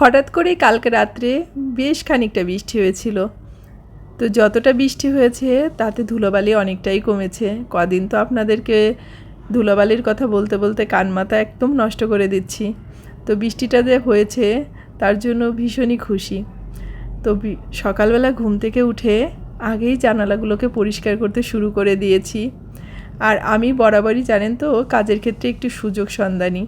হঠাৎ করেই কালকে রাত্রে বেশ খানিকটা বৃষ্টি হয়েছিল। তো যতটা বৃষ্টি হয়েছে, তাতে ধুলোবালি অনেকটাই কমেছে। কদিন তো আপনাদেরকে ধুলোবালির কথা বলতে বলতে কান মাথা একদম নষ্ট করে দিচ্ছি। তো বৃষ্টিটা যে হয়েছে, তার জন্য ভীষণই খুশি। তো সকালবেলা ঘুম থেকে উঠে আগেই জানালাগুলোকে পরিষ্কার করতে শুরু করে দিয়েছি। আর আমি বরাবরই জানেন তো, কাজের ক্ষেত্রে একটু সুযোগ সন্ধানী।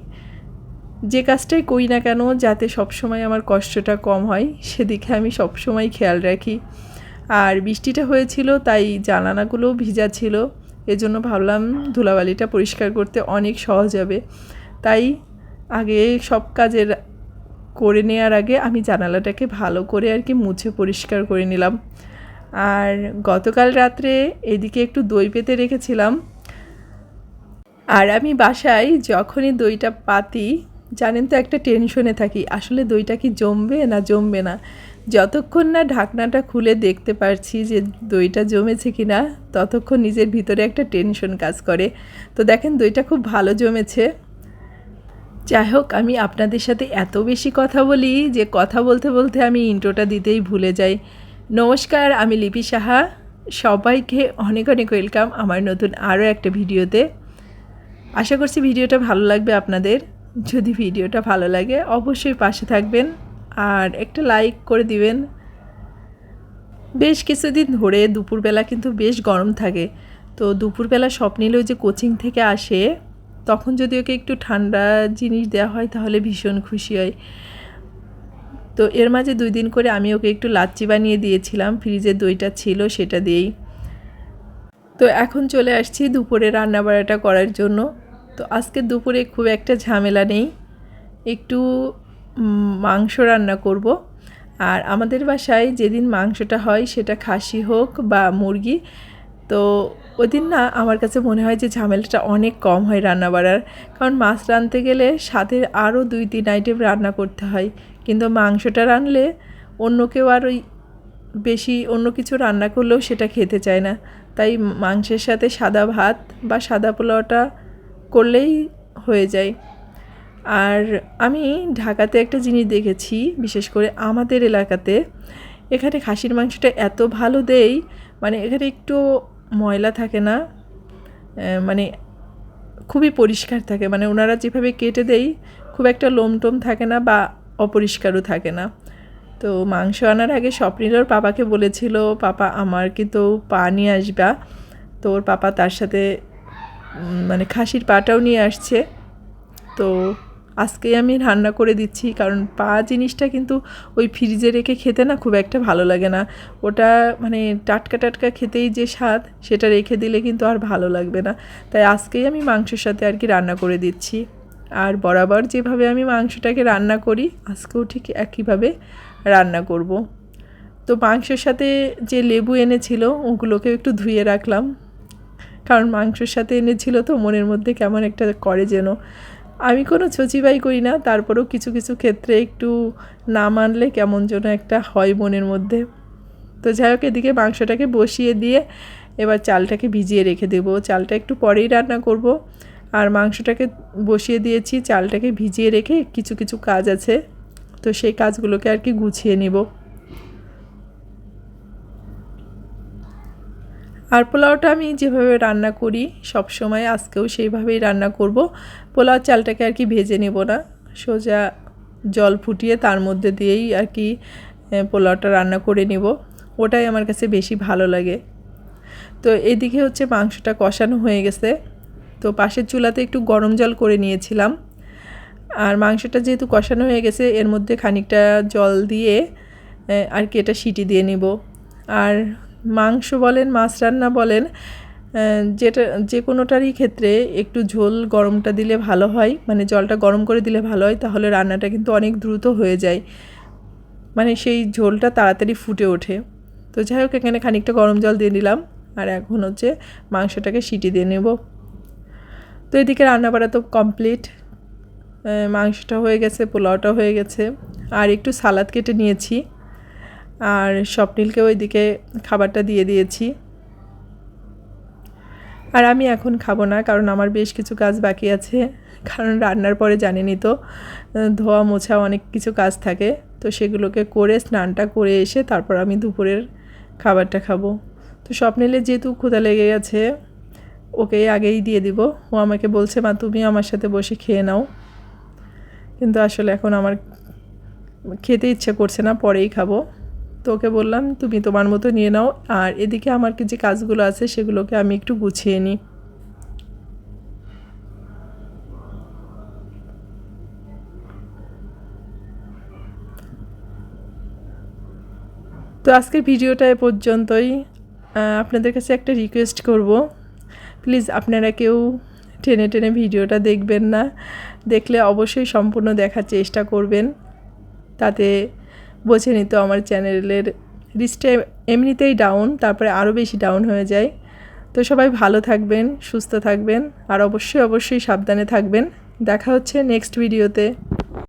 যে কাজটাই করি না কেন, যাতে সবসময় আমার কষ্টটা কম হয়, সেদিকে আমি সবসময় খেয়াল রাখি। আর বৃষ্টিটা হয়েছিল, তাই জানালাগুলোও ভিজা ছিল। এজন্য ভাবলাম ধুলাবালিটা পরিষ্কার করতে অনেক সহজ হবে। তাই আগে সব কাজের করে নেওয়ার আগে আমি জানালাটাকে ভালো করে আর কি মুছে পরিষ্কার করে নিলাম। আর গতকাল রাত্রে এদিকে একটু দই পেতে রেখেছিলাম। আর আমি বাসায় যখনই দইটা পাতি জানেন তো একটা টেনশনে থাকি, আসলে দইটা কি জমবে না জমবে না? যতক্ষণ না ঢাকনাটা খুলে দেখতে পারছি যে দইটা জমেছে কি না ততক্ষণ নিজের ভিতরে একটা টেনশন কাজ করে। তো দেখেন দইটা খুব ভালো জমেছে। যাই হোক, আমি আপনাদের সাথে এত বেশি কথা বলি যে কথা বলতে বলতে আমি ইন্ট্রোটা দিতেই ভুলে যাই। নমস্কার, আমি লিপি সাহা। সবাইকে অনেক অনেক ওয়েলকাম আমার নতুন আরও একটা ভিডিওতে। আশা করছি ভিডিওটা ভালো লাগবে আপনাদের। যদি ভিডিওটা ভালো লাগে, অবশ্যই পাশে থাকবেন আর একটা লাইক করে দিবেন। বেশ কিছুদিন ধরে দুপুরবেলা কিন্তু বেশ গরম থাকে। তো দুপুরবেলা স্বপ্নিল ওই যে কোচিং থেকে আসে, তখন যদি ওকে একটু ঠান্ডা জিনিস দেওয়া হয় তাহলে ভীষণ খুশি হয়। তো এর মাঝে দুই দিন করে আমি ওকে একটু লাচ্চি বানিয়ে দিয়েছিলাম, ফ্রিজে দইটা ছিল সেটা দিয়েই। তো এখন চলে আসছি দুপুরে রান্না বাড়াটা করার জন্য। তো আজকে দুপুরে খুব একটা ঝামেলা নেই। একটু মাংস রান্না করব। আর আমাদের বাসায় যেদিন মাংসটা হয় সেটা খাসি হোক বা মুরগি। তো ওদিন না আমার কাছে মনে হয় যে ঝামেলাটা অনেক কম হয় রান্না বাড়ার কারণ মাছ রাঁধতে গেলে সাথে আরও দুই, তিন আইটেম রান্না করতে হয়। কিন্তু মাংসটা রানলে অন্য কেউ আর ওই বেশি অন্য কিছু রান্না করলেও সেটা খেতে চায় না। তাই মাংসের সাথে সাদা ভাত বা সাদা পোলাওটা করলেই হয়ে যায়। আর আমি ঢাকাতে একটা জিনিস দেখেছি, বিশেষ করে আমাদের এলাকাতে। এখানে খাসির মাংসটা এত ভালো দেই মানে এখানে একটু ময়লা থাকে না মানে খুবই পরিষ্কার থাকে। মানে ওনারা যেভাবে কেটে দেই, খুব একটা লোমটোম থাকে না বা অপরিষ্কারও থাকে না। তো মাংস আনার আগে স্বপ্নিলোর পাপাকে বলেছিল, পাপা, আমার কিন্তু পা নিয়ে আসবা। তো ওর পাপা তার সাথে মানে খাসির পাটাও নিয়ে আসছে। তো আজকেই আমি রান্না করে দিচ্ছি, কারণ পা জিনিসটা কিন্তু ওই ফ্রিজে রেখে খেতে না খুব একটা ভালো লাগে না। ওটা মানে টাটকা টাটকা খেতেই যে স্বাদ, সেটা রেখে দিলে কিন্তু আর ভালো লাগবে না। তাই আজকেই আমি মাংসের সাথে আর কি রান্না করে দিচ্ছি। আর বরাবর যেভাবে আমি মাংসটাকে রান্না করি, আজকেও ঠিক একইভাবে রান্না করব। তো মাংসের সাথে যে লেবু এনেছিল, ওগুলোকেও একটু ধুয়ে রাখলাম। কারণ মাংসের সাথে এনেছিল তো মনের মধ্যে কেমন একটা করে যেন। আমি কোনো ছচিবাই করি না, তারপরেও কিছু কিছু ক্ষেত্রে একটু না মানলে কেমন যেন একটা হয় মনের মধ্যে। তো যাই হোক, এদিকে মাংসটাকে বসিয়ে দিয়ে এবার চালটাকে ভিজিয়ে রেখে দেবো। চালটা একটু পরেই রান্না করব। আর মাংসটাকে বসিয়ে দিয়েছি, চালটাকে ভিজিয়ে রেখে কিছু কিছু কাজ আছে। তো সেই কাজগুলোকে আর কি গুছিয়ে নেব। আর পোলাওটা আমি যেভাবে রান্না করি সব সময় আজকেও সেইভাবেই রান্না করব। পোলাও চালটাকে আর কি ভেজে নেব না, সোজা জল ফুটিয়ে তার মধ্যে দিয়েই আর কি পোলাওটা রান্না করে নেব। ওটাই আমার কাছে বেশি ভালো লাগে। তো এদিকে হচ্ছে মাংসটা কষানো হয়ে গেছে। তো পাশের চুলাতে একটু গরম জল করে নিয়েছিলাম। আর মাংসটা যেহেতু কষানো হয়ে গেছে, এর মধ্যে খানিকটা জল দিয়ে আর কি এটা সিটি দিয়ে নিব। আর মাংস বলেন, মাছ রান্না বলেন যেটা যে কোনোটারই ক্ষেত্রে একটু ঝোল গরমটা দিলে ভালো হয় মানে জলটা গরম করে দিলে ভালো হয়, তাহলে রান্নাটা কিন্তু অনেক দ্রুত হয়ে যায়। মানে সেই ঝোলটা তাড়াতাড়ি ফুটে ওঠে। তো যাই হোক, এখানে খানিকটা গরম জল দিয়ে দিলাম আর এখন হচ্ছে মাংসটাকে সিটি দিয়ে নেব। তো এদিকে রান্না বাড়া তো কমপ্লিট। মাংসটা হয়ে গেছে পোলাওটা হয়ে গেছে। আর একটু সালাদ কেটে নিয়েছি। আর স্বপ্নিলকে ওইদিকে খাবারটা দিয়ে দিয়েছি। আর আমি এখন খাব না, কারণ আমার বেশ কিছু কাজ বাকি আছে, কারণ রান্নার পরে জানেনই তো ধোয়া মোছা অনেক কিছু কাজ থাকে, তো সেগুলোকে করে স্নানটা করে এসে তারপর আমি দুপুরের খাবারটা খাব। তো স্বপ্নিলের যেহেতু ক্ষুধা লেগে গেছে ওকে আগেই দিয়ে দিব। ও আমাকে বলছে, মা, তুমি আমার সাথে বসে খেয়ে নাও। কিন্তু আসলে এখন আমার খেতে ইচ্ছে করছে না, পরেই খাব। তো ওকে বললাম, তুমি তোমার মতো নিয়ে নাও। আর এদিকে আমার যে কাজগুলো আছে, সেগুলোকে আমি একটু গুছিয়ে নিই। তো আজকের ভিডিওটা এ পর্যন্তই। আপনাদের কাছে একটা রিকোয়েস্ট করব। প্লিজ আপনারা কেউ টেনে টেনে ভিডিওটা দেখবেন না। দেখলে অবশ্যই সম্পূর্ণ দেখার চেষ্টা করবেন। তাতে বোঝে নিত আমার চ্যানেলের রিস্টে এমনিতেই ডাউন তারপরে আরও বেশি ডাউন হয়ে যায়। তো সবাই ভালো থাকবেন, সুস্থ থাকবেন, আর অবশ্যই অবশ্যই সাবধানে থাকবেন। দেখা হচ্ছে নেক্সট ভিডিওতে